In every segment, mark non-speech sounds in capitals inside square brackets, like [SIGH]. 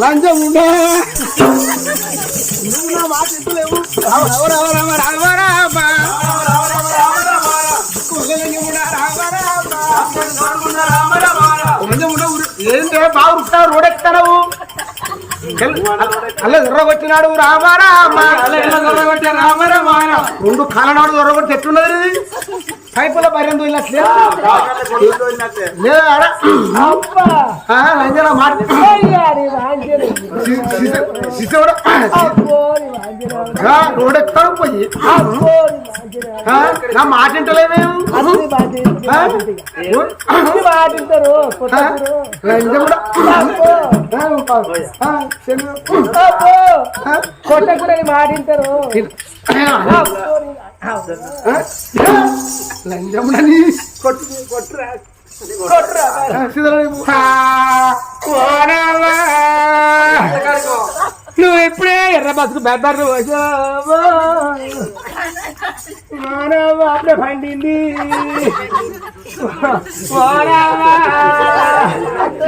లంచం ఉందా ఏంటే బాగా ఉరుకుతావు అల్ల దొర్రగొచ్చినాడు రామ రామ రామ రామ రెండు కాలనాడు దొర్రగొట్టి ఎట్లున్నది? పైపుల బర్రెందు ఇలా లేదా మాట శిశువుడు రోడెక్కుతాడు పోయి ఆ, నా మాట వింటలేవేం? కొట్టకురని మాటింటారు లంజముడని కొట్టు కొట్టురా. నువ్వు ఇప్పుడే ఎర్ర బతుకు బెబ్బర్లు అప్పుడే పండింది. ఓరావా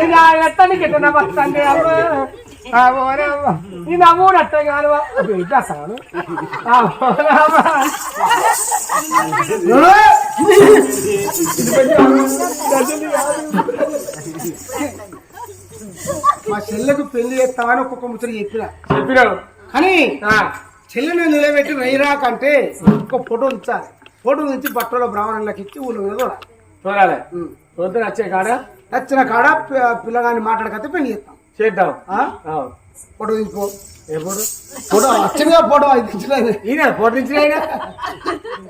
ఇలా ఎత్తని గిట్ట వస్తుంది అమ్మా ఈ నవ్వుడు అట్టే కాదు. ఇద్దాను మా చెల్లెకు పెళ్ళి చేస్తామని ఒక్కొక్క ముచ్చట చెప్పిన. చెప్పినావు. కానీ ఆ, చెల్లెని నిలబెట్టి రైరాకంటే ఒక ఫోటో ఉంచాలి. ఫోటో నుంచి బట్టలో బ్రాహ్మణులకు ఇచ్చి ఊళ్ళో మీద చూడాలి చూడాలి పొద్దున వచ్చే కాడ? నచ్చిన కాడ పిల్లగాని మాట్లాడకతే పెళ్ళి చేస్తాం. చేద్దాం. ఫోటో తీసుకో. ఎప్పుడు ఫోటో? ఫోటో అది ఇచ్చినది. ఈయన పోటించిన ఆయన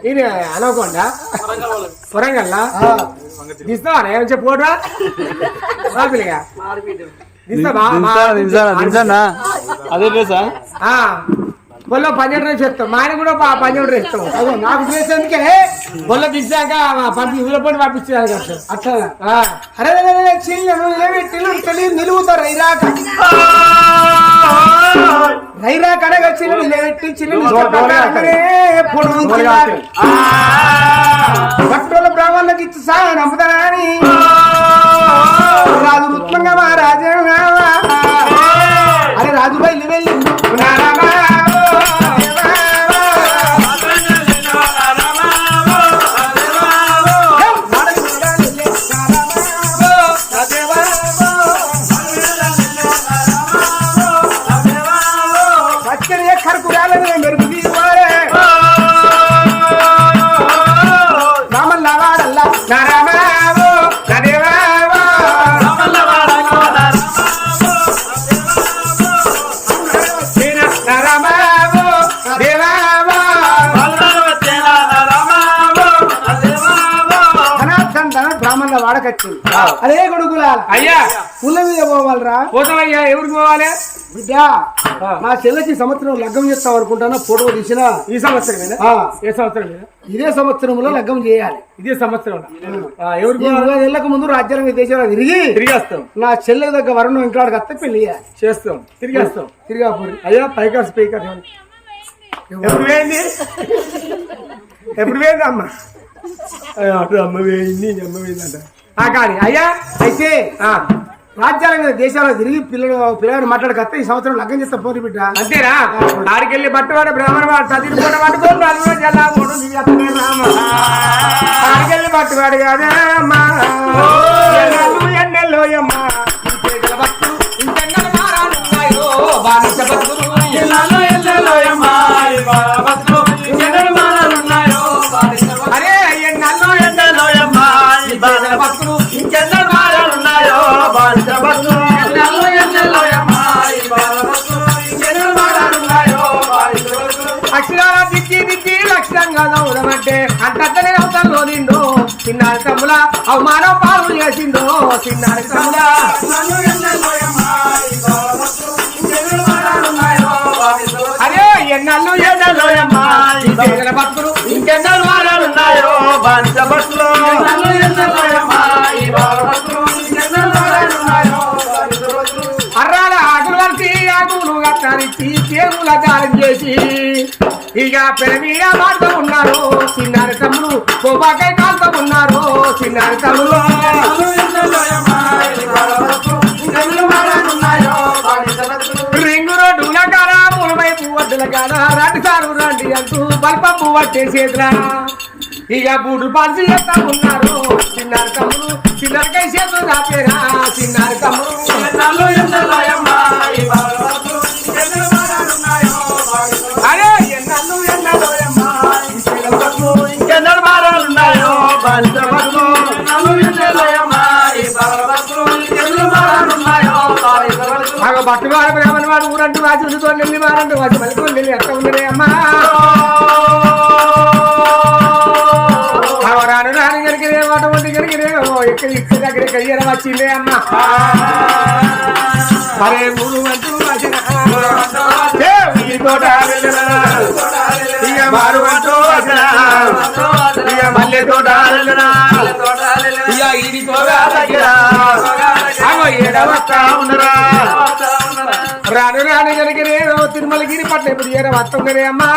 ఈయన? అనుకోండా వరంగల్లా? ఆ, తీస్తావా? ఏమని చెప్పు పిల్లగా. అదే డ్రెస్సా? బొల్ల పన్నెండు రోజు చెప్తాం. మా ఆయన కూడా ప- పన్నెండు రోజు ఇస్తాం అదో నాకు చేసేందుకే బొల్ల తీసాక పంపి ఊళ్ళో పని పంపించారు అట్లా. అరే చెల్లెను నిలబెట్టి తెలియదు నిలుగుతారు రైరాక. రైరాక అనగా ఫోటో ఉంచాలి. భక్తుల బ్రాహ్మణులకు ఇచ్చి సాయం నమ్ముతానని రాజు రుత్మంగా మా రాజా అరే రాజు వెళ్ళి వెళ్ళి అదే కొడుకులాల అయ్యా. పుల్ల మీద పోవాలరా. పోతామయ్యా ఎవరికి పోవాలి? బిడ్డ నా చెల్లెకి సంవత్సరం లగ్గం చేస్తాం అనుకుంటాను? ఫోటో తీసిన? ఈ సంవత్సరం ఏ సంవత్సరం ఇదే సంవత్సరంలో లగ్గం చేయాలి. ఇదే సంవత్సరం ఎవరికి నెలకు ముందు రాజ్యాల విదేశాలు తిరిగి తిరిగి వస్తాం నా చెల్లెకి దగ్గర వరణం ఇంకాడికి వస్తే పెళ్ళి చేస్తాం. తిరిగి వస్తాం తిరిగాపూరి. అయ్యా పైకర్ స్పీకర్ ఎప్పుడు వేయండి ఎప్పుడు వేయండి అమ్మ అమ్మ వేయింది ఈ అమ్మ వేయిందంట ఆ కానీ అయ్యా అయితే ఆ, రాజ్యాల మీద దేశాలు తిరిగి పిల్లలు పిల్లలు మాట్లాడకత్తే ఈ సంవత్సరం లగ్గం చేస్తా పోరి బిడ్డ. అంతేనా? ఆడికెళ్ళి బట్టవాడు బ్రాహ్మణ వాడు చదివి పూట పట్టుకోడు రామ. ఆడికెళ్ళి బట్టువాడు కాదమ్మా ఎన్నెల్లు భక్తులు ఇంకెన్నెల మారాలున్నాయో బానిస అంటే నవ్వడమంటే అంతనే అవతల్లో నిండు. చిన్నారి తమ్ముల అవమానం పాలు చేసిందో చిన్నారి తమ్ముల అరే ఎన్నెల్లు ఎన్నెల్లోయమ్మా ఇంకెన్నెల భక్తులు ఇంకెన్నెలు వారాలున్నాయో. ఎన్నెల్లు గట్లుగా తరిచి చేరుల దారం చేసి ఇక పెరమీడ మాడుతూ ఉన్నారు చిన్నారి తమ్ముడు బొబ్బాకాయ కాలుతూ ఉన్నారు చిన్నారి తమ్ముడు రింగు రోడ్డు కాడ మూలవైపు వడ్డుల కాడ రండి సారు రండి అంటూ బల్పప్పు పట్టేసేదిరా. ఇక బూడులు పాల్సి చేస్తా ఉన్నారు చిన్నారి తమ్ముడు చిన్నారికై చేతులు రాపేరా చిన్నారి తమ్ముడు బాలబాబు. ఇంకెన్నెల మారాలున్నాయో బ్రాహ్మణ వాడు ఊరంటూ రాజు వెళ్ళి వారంటూ వాచి మళ్ళీ వెళ్ళి ఎట్లా ఉన్నదే అమ్మా రాను రాను గరికిరే వాట వంటి గరికిరే ఓ ఇక్కడ ఇక్కడ దగ్గర కయ్యర వచ్చిందే అమ్మా అరే ఊరు అంటూ వచ్చిన తోట ఇక మారు అంటూ వచ్చిన ఇక మల్లె తోట ఇక ఈడి తోట ఏడవక్క ఉన్నరా రాను రాను ఓ తిరుమలగిరి పట్ల ఇప్పుడు ఏడ వస్తుందనే అమ్మా.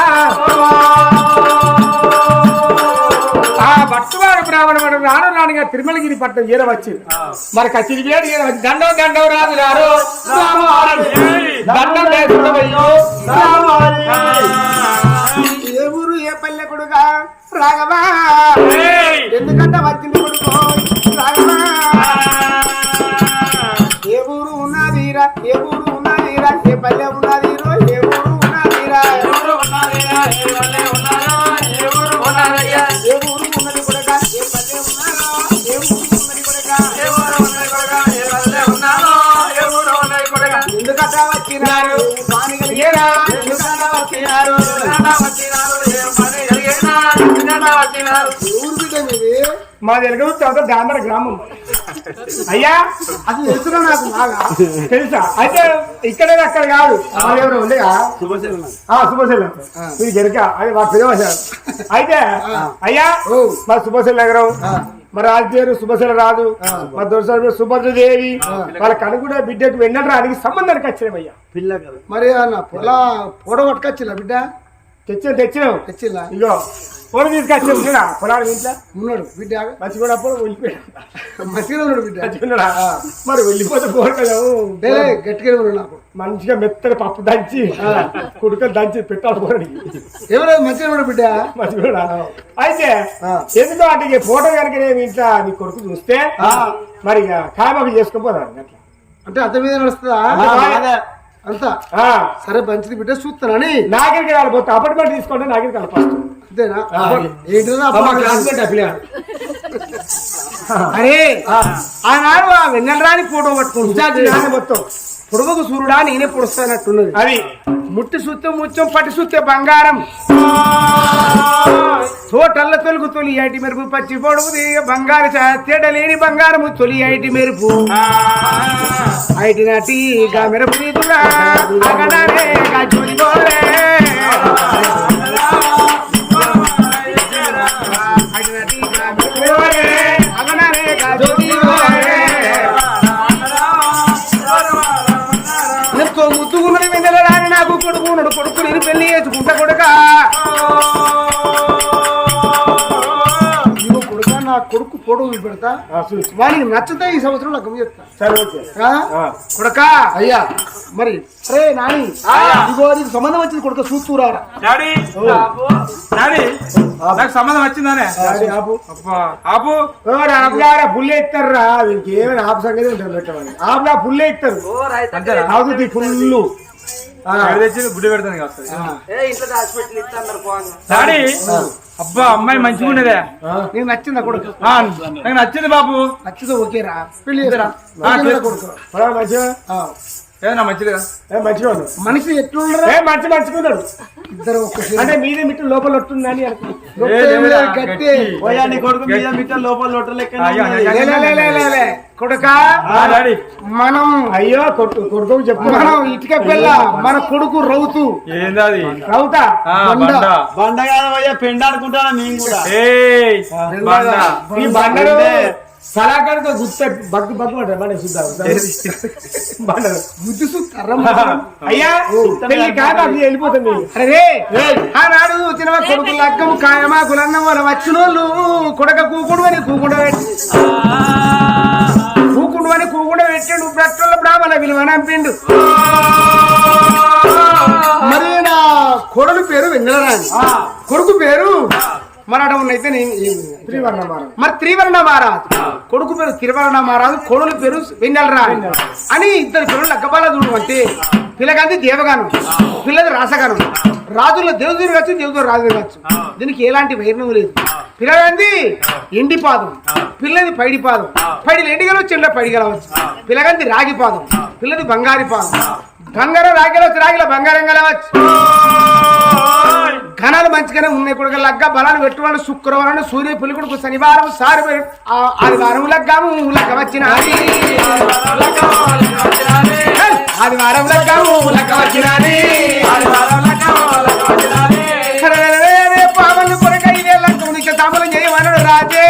ఆ భక్తువాడు బ్రాహ్మణుడు రాను రానుగా తిరుమలగిరి పట్టణం ఏరవచ్చు మరి కచ్చిరి వేడి ఏరవచ్చు దండం దండం రాదు రారు. దండం ఏ ఊరు ఏ పల్లె కొడుగా రాగవా ఎందుకంటే వచ్చింది కొడుకో? రాగవా ఉన్నదిరా ఏ ఊరు ఉన్నదిరా ఏ పల్లె ఉన్నదిరో ఏ ఊరు ఉన్నదిరా ఏ ఊరు ఉన్నది కొడుక ఏ పల్లె ఉన్నదో ఏ ఊరు ఉన్నది కొడుక ఎందుకట వచ్చినారు? పాని కలిగేరా ఎందుకట వచ్చినారు? ఊరు బిడ్డ మీది? మా చోట దామర గ్రామం. అయ్యా అసలు తెలుసురా నాకు బాగా. తెలుసా? అయితే ఇక్కడ అక్కడ కాదు. మరి ఎవరు ఉండగా శుభశైలం మీరు జరక. అది మా పిలవశారు అయితే అయ్యా మా శుభశైల నగరం మరి రాజు పేరు శుభశైల రాదు మా దొరసారి పేరు సుభద్రదేవి వాళ్ళ కనుగొనే బిడ్డకు వెన్నడానికి సంబంధానికి వచ్చినామయ్యా మరి అన్న పొలా పొడ పట్టుకొచ్చిలా బిడ్డ? తెచ్చిన తెచ్చినాం తెచ్చిలా? ఇగో పొలం తీసుకొచ్చాం చూడా. పొలాలు ఇంట్లో ఉన్నాడు బిడ్డ కూడా అప్పుడు వెళ్ళిపోయాడు. మంచిగా ఉన్నాడు? బిడ్డ? మరి వెళ్ళిపోతే కోరకలు లే, గట్టిగా ఉన్నాడు నాకు. మంచిగా మెత్తని పప్పు దంచి కుడుకలు దంచి పెట్టాలి కోరడికి ఎవరు మంచిగా ఉన్నాడు బిడ్డ? మంచిగా అయితే. ఎందుకో అంటే ఈ ఫోటో కనుక నేను ఇంట్లో నీ కొడుకు చూస్తే మరి ఇక కాయమాకు చేసుకోపోదాను అట్లా. అంటే అంత మీద నడుస్తుందా? అంతా. ఆ, సరే మంచిది బిడ్డ చూస్తానని నాగరికి వెళ్ళిపోతే అపార్ట్మెంట్ తీసుకుంటే నాగరికి ఫస్ట్. అంతేనా. అరే ఆనాడు ఆ వెన్నెల రాని ఫోటో పట్టుకుంటా ఇన్ఛార్జి నానే మొత్తం. పొడవకు సూర్యుడా నేనే పొడుస్తానట్టున్నది. అది. ముట్టి సుత్తే ముత్యం పట్టి సుత్తే బంగారం. తోటల్ల తొలుగు తొలి ఐటి మెరుపు పచ్చి పొడుగు బంగారు చా- తేడ లేని బంగారము తొలి ఐటి మెరుపు. ఐటి నాటి గా మెరుపు నీతుగా అగడారే గా జోలి గోరే. ఐటి నాటి గా మెరుపు గోరే, అగడారే నా కొడుకు పొడుగు పెడతా. వానికి నచ్చితే ఈ సంవత్సరం? ఆ. కొడుక. అయ్యా. మరి అరే నాని. ఇదిగో నీకు సంబంధం వచ్చింది కొడుక డాడీ. నాకు సంబంధం వచ్చిందానే? ఆపు. ఆపు. ఆపులారా ఇస్తారు? వీళ్ళకి ఏమైనా ఆపు సంగతి ఉంటుంది పెట్టమని. ఆపులా ఇస్తారు. గుడ్డి పెడతాను డాడీ అబ్బా అమ్మాయి మంచిగా ఉండేదే నీకు నచ్చిందా కొడుకు? ఆ, నాకు నచ్చింది బాబు. నచ్చితే ఓకేరా. కొడుకు. మంచిగా. మంచిదిగా మంచిగా మనిషి మంచి మంచుకున్నాడు ఇద్దరు ఒక్క అంటే మీద మిట్టు లోపల నీ కొడుకు మీద మిట్ట లోపల. కొడుకా మనం అయ్యో కొట్టు కొడుకు చెప్పు. మనం ఇటుక పిల్ల మన కొడుకు రౌతు. ఏంది అది? రౌతా? బండ. పోయా పెండ అనుకుంటానా మేము కూడా? ఏయ్ బండ. సలాకడతో గుర్తు బగ్గు బగ్గు అంటారు. బండి చూద్దాం. [LAUGHS] సుత్తర్రం [LAUGHS] అయ్యా పెళ్ళి కాదు అది వెళ్ళిపోతుంది. అరే ఆనాడు వచ్చిన కొడుకు లగ్గం కాయమా కులన్నం వల్ల వచ్చినోళ్ళు కొడక కూకుడు అని కూకుండా పెట్టి కూకుండు అని కూకుండా పెట్టిండు. బ్రట్టుల బ్రాహ్మణ విలువ నంపిండు. మరి నా కొడుకు పేరు వెన్నెలరాణి కొడుకు పేరు మరాఠ త్రివర్ణ మరి త్రివర్ణ మహారాజ్ కొడుకు పేరు త్రివర్ణ మహారాజు కొడుకు పేరు వెన్నెలరాణి అని ఇద్దరు పిల్లలు లగ్గబాల చూడు అంటే పిల్లగాంది దేవగానం. పిల్లది రాసగానం. రాజుల్లో దేవుడు కావచ్చు దేవుడు రాజు కావచ్చు. దీనికి ఎలాంటి వైరణం లేదు. పిల్లగాంది ఎండి పాదం పిల్లది పైడి పాదం పైడి ఎండిగలవచ్చు చెల్ల పైడిగలవచ్చు పిల్లగాంది రాగి పాదం పిల్లది బంగారి పాదం బంగారం రాగిలవచ్చు రాగిల బంగారం గలవచ్చు. కణాలు మంచిగానే ఉన్నాయి కూడా లగ్గ బలాన్ని పెట్టువాడు శుక్రవారం సూర్య పులికుడుకు శనివారం సారి ఆదివారం లగ్గాము లగ్గ వచ్చిన ఆదివారం లగ్గాము లగ్గ వచ్చిన పావలు కొరక ఇదే లగ్గం నీకు తామలం చేయమన్నాడు రాజే.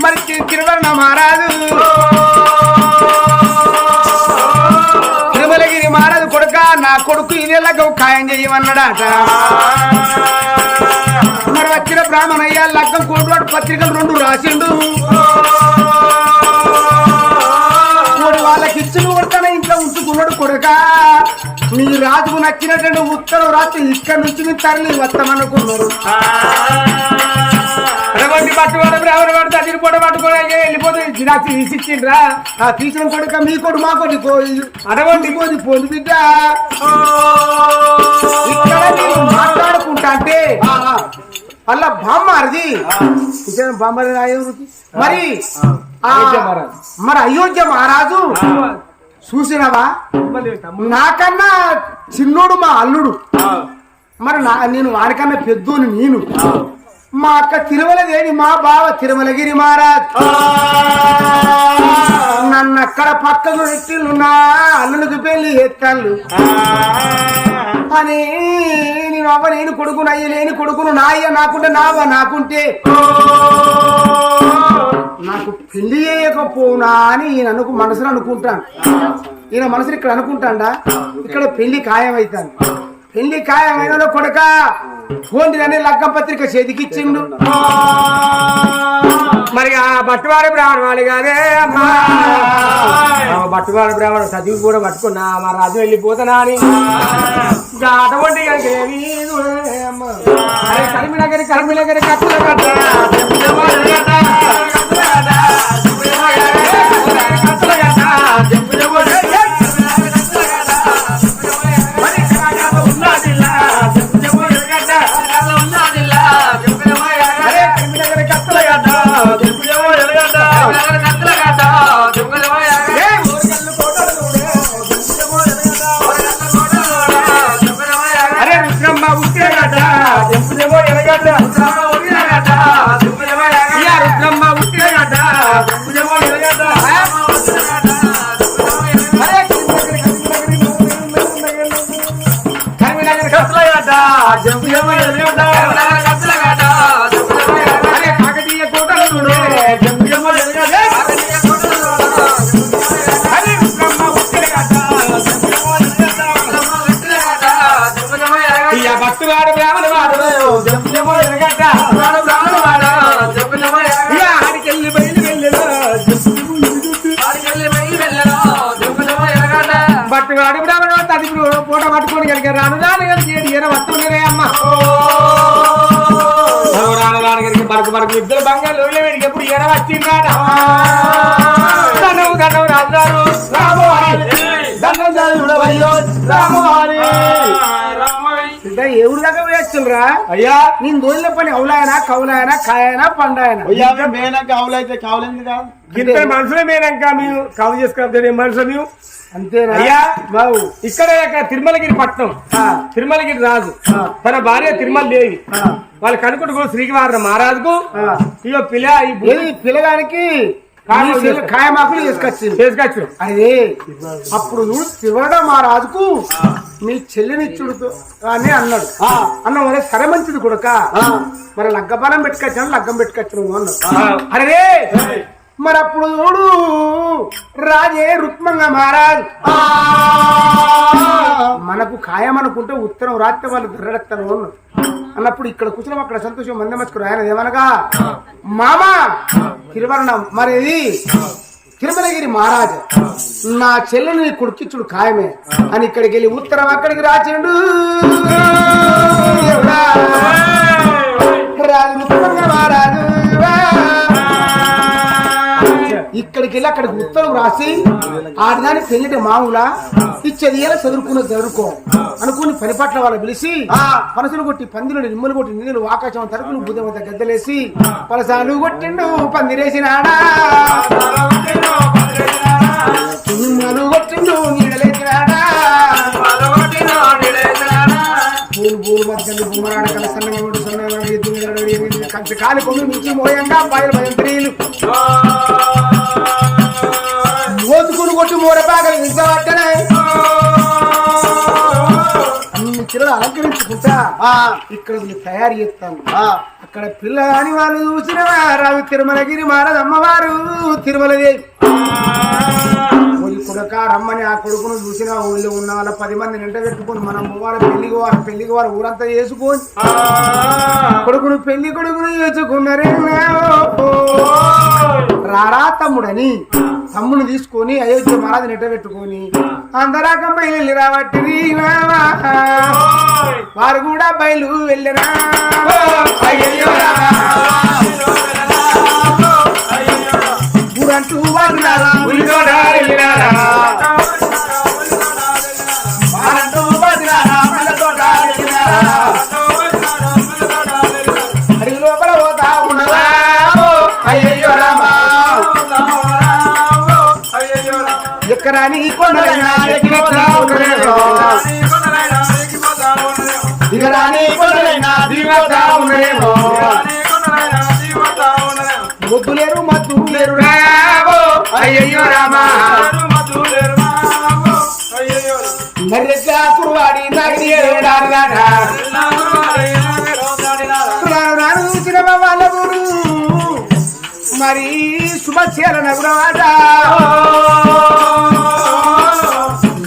మరి తి- తిరువరణ మహారాజు. కొడుకు ఇదే లగ్గం ఖాయం చేయమన్నాడట. మరి వచ్చిన బ్రాహ్మణయ్య లగ్గం కోటివాడు పత్రికలు రెండు రాసిండు. మూడు వాళ్ళకి ఇచ్చిన కొడుకనే ఇంట్లో ఉంచుకున్నాడు కొడుక. మీ రాజుకు నచ్చినటువంటి ఉత్తరం రాత్రి ఇక్కడి నుంచి మీ తరలి వస్తామనుకున్నారు అటువంటి పట్టుకోవడం బ్రాహ్మణ వాడు తగ్గిపోవడం పట్టుకోవడం వెళ్ళిపోతుంది నాకు తీసిచ్చిండ్రా ఆ తీసిన కొడుక మీ కొడు మా కొడు పోయి. అడవండి పోది పోదు బిడ్డ. ఇక్కడ నేను మాట్లాడుకుంటా అంటే అలా బామ్మారిది. ఇతను బామ్మారి మరి మరి అయోధ్య మహారాజు చూసినవా? నాకన్నా చిన్నోడు మా అల్లుడు. మరి నా నేను వారికన్నా పెద్దోని నేను. మా అక్క తిరుమలదేవి మా బావ తిరుమలగిరి మహారాజ్. నన్ను అక్కడ పక్కకు పెట్టిళ్ళు నా అల్లునికి పెళ్ళి ఎత్తాళ్ళు అని నేను అవ్వ నేను కొడుకును అయ్య లేని కొడుకును నా అయ్య నాకుంటే నావ నాకుంటే. నాకు పెళ్ళి చేయకపోనా అని ఈయన అనుకు మనసులో అనుకుంటాను. ఈయన మనసులో ఇక్కడ అనుకుంటాడా? ఇక్కడ పెళ్ళి ఖాయమైతాను పెళ్ళి ఖాయమైన కొడుక. ఫోన్ అని లగ్గం పత్రిక చేతికిచ్చిండు. మరి ఆ బట్టువారి బ్రాహ్మణ వాడి కాదే అమ్మా. బట్టువారి బ్రాహ్మణ చదివి కూడా పట్టుకున్నా మా రాజు వెళ్ళిపోతున్నా అని. ఇంకా అటువంటి ఏమీ కర్మినగరి అరే కట్ట. o Ceradá. బట్టు వాడు బ్రాహ్మణ పూట పట్టుకొని కనుక రాను రాను కనుక ఏడు ఏర వస్తుంది అమ్మ రాను రాను కనుక మరొక మరొక ఇద్దరు బంగారు వెళ్ళి ఎప్పుడు ఏర వచ్చిందాట దండం దండం రాజారు రాము రాము చదువుడవయ్యో రాము ఎవరు దాకా వేస్తుండ్రా అయ్యా. నేను దోలిన పని అవులాయనా కౌలాయనా కాయనా పండాయనా? అయ్యా మేనక్క ఆవులైతే కావులైంది కాదు? ఇంత మనుషులే మేనక మేము కవ చేసుకుంటే మనుషులు మేము అంతేనా? అయ్యా బాబు. ఇక్కడ తిరుమలగిరి పట్నం. ఆ. తిరుమలగిరి రాజు. తన భార్య తిరుమల దేవి. వాళ్ళ కనుకుంటు శ్రీవారం మహారాజుకు. ఇగో పిల్ల పిల్లగానికి? కాయమాకులు తీసుకొచ్చింది. చేసుకొచ్చు అదే అప్పుడు చూడు శివడ మా రాజుకు మీ చెల్లినిచ్చుడుతో అని అన్నాడు. అన్న మరి సరే మంచిది కొడుక. మరి లగ్గబలం పెట్టుకొచ్చాను లగ్గం పెట్టుకొచ్చాను అన్నాడు. అరే మరి అప్పుడు చూడు. రాజే రుక్మంగా మహారాజ్ మనకు ఖాయమనుకుంటే ఉత్తరం రాత్రి వాళ్ళు అన్నాడు అన్నప్పుడు ఇక్కడ కూర్చున్నాం అక్కడ సంతోషం మంది మచ్చుకురు ఆయన ఏమనగా? మామ తిరువరణం మరి తిరుమలగిరి మహారాజు నా చెల్లెని కొడుకిచ్చుడు ఖాయమే. అని ఇక్కడికి వెళ్ళి ఉత్తరం అక్కడికి రాచిండు? రాజు మహారాజు వెళ్ళి అక్కడికి ఉత్తరం రాసి ఆడదాని పెళ్ళిట మామూలా ఇచ్చేది ఎలా చదువుకున్న చదువుకో అనుకుని పని పట్ల వాళ్ళు పిలిచి పనసులు కొట్టి పందిలు నిమ్మలు కొట్టి నీళ్ళు ఆకాశం తరపులు బుధ వద్ద గద్దలేసి పలసాలు కొట్టిండు పందిరేసినాడా? నిమ్మలు కొట్టిండు నీడలేసినాడా పూలు పూలు మధ్యలో బొమ్మరాడ కల సన్నగా ఉండు ఎద్దు కంచి కాలి కొమ్మి మించి మోయంగా పాయలు భయంత్రీలు మోతుకుని కొట్టి మూడపాకలు నించబట్టనే అన్ని చిరలు అలంకరించుకుంటా. ఇక్కడ తయారు చేస్తాను. అక్కడ పిల్ల అని వాళ్ళు చూసిన రావు తిరుమలగిరి మారదమ్మవారు తిరుమలదేవి. కొడుక రమ్మని ఆ కొడుకును చూసిన ఊళ్ళో ఉన్న వాళ్ళ పది మంది నింట పెట్టుకొని మనం పోవాలి పెళ్ళికి వారు పెళ్ళికి వారు ఊరంతా చేసుకొని. కొడుకును పెళ్ళి కొడుకును చేసుకున్నారే రారా తమ్ముడని? తమ్ముని తీసుకొని అయోధ్య మహారాజు నెట్ట పెట్టుకొని అందరాకం బయలు రాబట్టి వారు కూడా బయలు వెళ్ళరా. అయ్యయ్యో రామా. ఎక్కరాని కొండలైనా ఎక్కిపోతా ఉండరేమో. దిగరాని కొండలైనా దిగపోతా ఉండరేమో. ముద్దు లేరు రావో అయ్యయ్యో రామా మర్రెక్క కురువాడి మరి శుభచేల నగురవాడ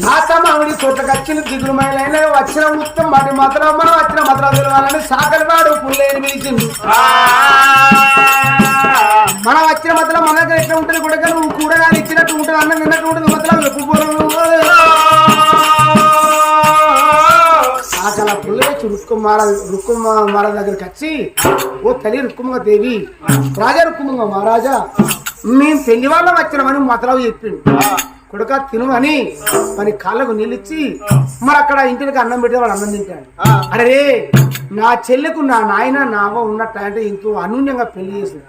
మాతమావిడి చోట్లకి వచ్చిన దిగులు మైలైన వచ్చిన ఉత్తమ మరి మాత్రం మనం వచ్చిన మాత్రం తెలవాలని సాకలి పుల్లేని పిలిచింది ఎట్లా ఉంటుంది కూడా నువ్వు కూరగాయలు ఇచ్చినట్టు ఉంటుంది అన్నం తిన్నట్టు ఉంటుంది మొత్తం ఎప్పుడు అసలు పుల్లే రుక్కుమార రుక్కుమార దగ్గరికి వచ్చి ఓ తల్లి రుక్కుమ దేవి రాజా రుక్కుమంగ మహారాజా మేము పెళ్ళి వాళ్ళం వచ్చినామని మొదలవు చెప్పిండు. కొడుక తినమని మరి కాళ్ళకు నీళ్ళిచ్చి మరి అక్కడ ఇంటికి అన్నం పెడితే వాడు అన్నం తింటాడు. అరే నా చెల్లెకు నా నాయన నా అవ్వ ఉన్నట్టు అంటే ఎంతో అనూన్యంగా పెళ్ళి చేసింది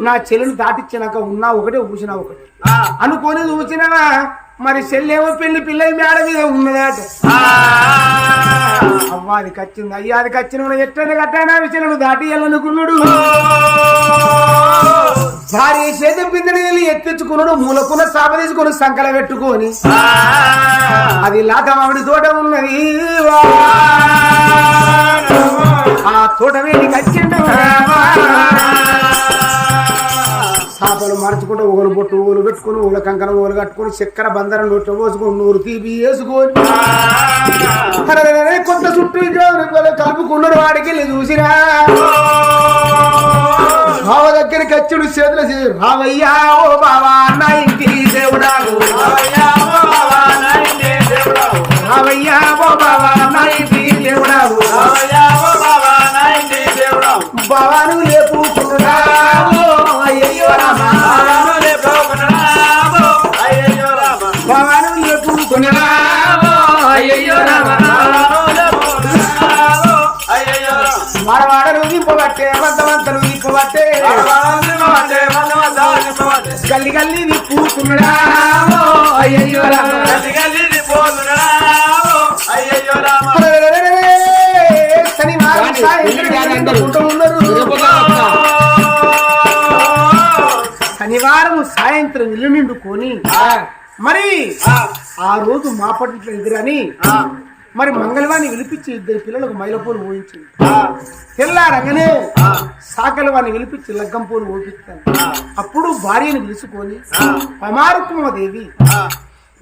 నా చెల్లెని దాటిచ్చినాక ఉన్నా ఒకటే ఊసినా ఒకటి. అనుకొని చూసినా మరి చెల్లెమో పెళ్ళి పిల్ల మేడ మీద ఉన్నదట. అవ్వ అది కచ్చింది అయ్యా అది కచ్చిన ఎట్టని కట్టానా విషయం దాటి వెళ్ళనుకున్నాడు. భార్య చేతి పిందిని వెళ్ళి ఎత్తించుకున్నాడు మూలకున్న సాప తీసుకొని సంకల పెట్టుకొని. అది లాతమావిడి తోట ఉన్నది. ఆ. తోట వేడి కచ్చిండు చేపలు మరచుకుంటూ ఊలు పొట్టు ఊలు పెట్టుకుని ఊల కంకర ఊలు కట్టుకుని చక్కెర బందరం నోట్లో పోసుకొని నూరు తీపి వేసుకొని అరెరెరె, కొంత చుట్టూ కలుపుకున్నాడు వాడికి వెళ్ళి చూసిరా. బావ దగ్గరికి వచ్చుడు చేతులు చేసి, రావయ్యా ఓ బావా నా ఇంటి దేవుడాగు రావయ్యా ఓ బావా నా ఇంటి దేవుడాగు బావాను లేపుకున్నావు వాడవాడలు నింపబట్టే వంతవంతలు నింపబట్టే గల్లి గల్లి నిప్పుకున్నాడు అయ్యయ్యో రామా. శనివారం సాయంత్రం ఎందుకుంటూ ఉన్నారు? శనివారం సాయంత్రం ఇల్లు నిండుకొని మరి ఆ రోజు మా పట్ల ఎదురని మరి మంగళవాణి విలిపించి ఇద్దరు పిల్లలకు మైలపూలు ఊహించింది తెల్లారంగానే సాకలి వాడిని విలిపించి లగ్గం పూలు ఊపిస్తాను అప్పుడు భార్యను పిలుచుకొని పమారుకుమదేవి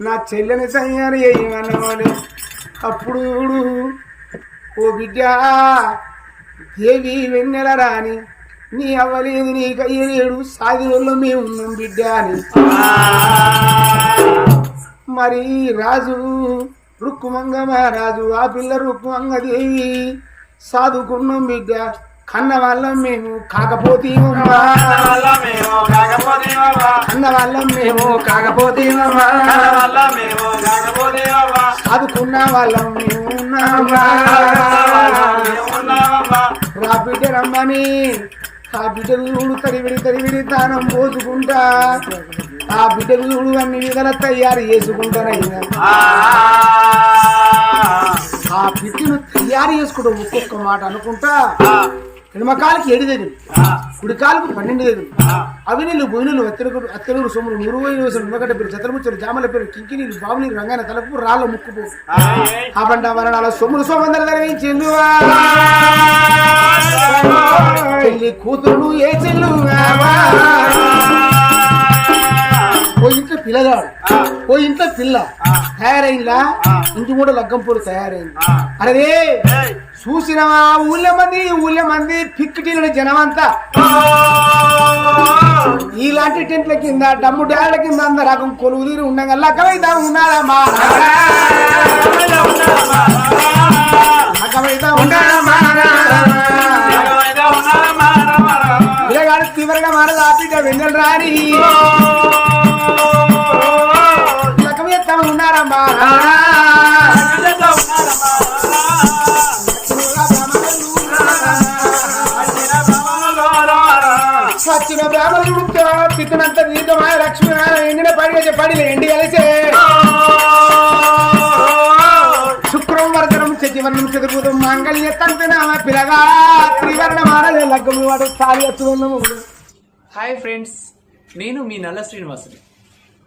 నా చెల్లెని తయారు చేయమన్నవాడు అప్పుడు ఓ బిడ్డ దేవి వెన్నెల రాని నీ అవ్వలేదు నీ కయ్యలేడు సాగిలో మేము ఉన్నాం బిడ్డ అని. మరి రాజు రుక్కుమంగ మహారాజు ఆ పిల్ల రుక్కుమంగ దేవి సాధుకున్నాం బిగ్గ కన్న వాళ్ళం మేము కాకపోతే కన్న వాళ్ళం మేము కాకపోతే వల్ల సాధుకున్న వాళ్ళం మేము ఉన్నామా? రా బిడ్డ రమ్మని. ఆ బిడ్డకు చూడు తరివిడి తరివిడి తానం పోసుకుంటా. ఆ బిడ్డకు చూడు అన్ని విధాల తయారు చేసుకుంటానయ్యా ఆ. ఆ బిడ్డను తయారు చేసుకోవడం ఒక్కొక్క మాట అనుకుంటా. ఎడమ కాలికి ఏడు దగ్గర కుడి కాలుకు పన్నెండు దగ్గర అవి నీళ్ళు బొయ్యిలు అత్తెలుగుడు అత్తెలుగుడు సొమ్ములు మురుగు వేసిన ఉండగడ్డ పేరు జతలముచ్చరు జామల పేరు కింకి నీళ్ళు బావు నీళ్ళు రంగాన తలకు రాళ్ళ ముక్కుపు ఆ. బండ మరణాల సొమ్ములు సోమందర ధరించిందువా పెళ్ళి కూతురు ఏ చెల్లు పిల్లగాడు ఓ ఇంట్లో పిల్ల. తయారైందా? ఇంటి కూడా లగ్గం పూలు తయారైంది. అరే చూసిన ఊళ్ళ మంది ఊళ్ళ మంది పిక్కిటీల జనమంతా. ఇలాంటి టెంట్ల కింద డమ్ము డాళ్ళ కింద అంద రకం కొలువు తీరి ఉండగా లగ్గమైతే ఉన్నాడమ్మా లగ్గమైతే ఉన్నాడమ్మా పిల్లగాడు తీవ్రంగా మారదు ఆపిట వెన్నెల రాని. ఉన్నారమ్మా సచిన బ్రాహ్మణుడు పితనంత నీతమాయ లక్ష్మీ ఎండిన పడి పడి ఎండి కలిసే శుక్రం వర్ధనం చతివర్ణం చతుర్భుతం మాంగళ్య తంతునామ పిలగా త్రివర్ణ మారలే లగ్గము వాడు తాలి హాయ్ ఫ్రెండ్స్ నేను మీ నల్ల శ్రీనివాసుని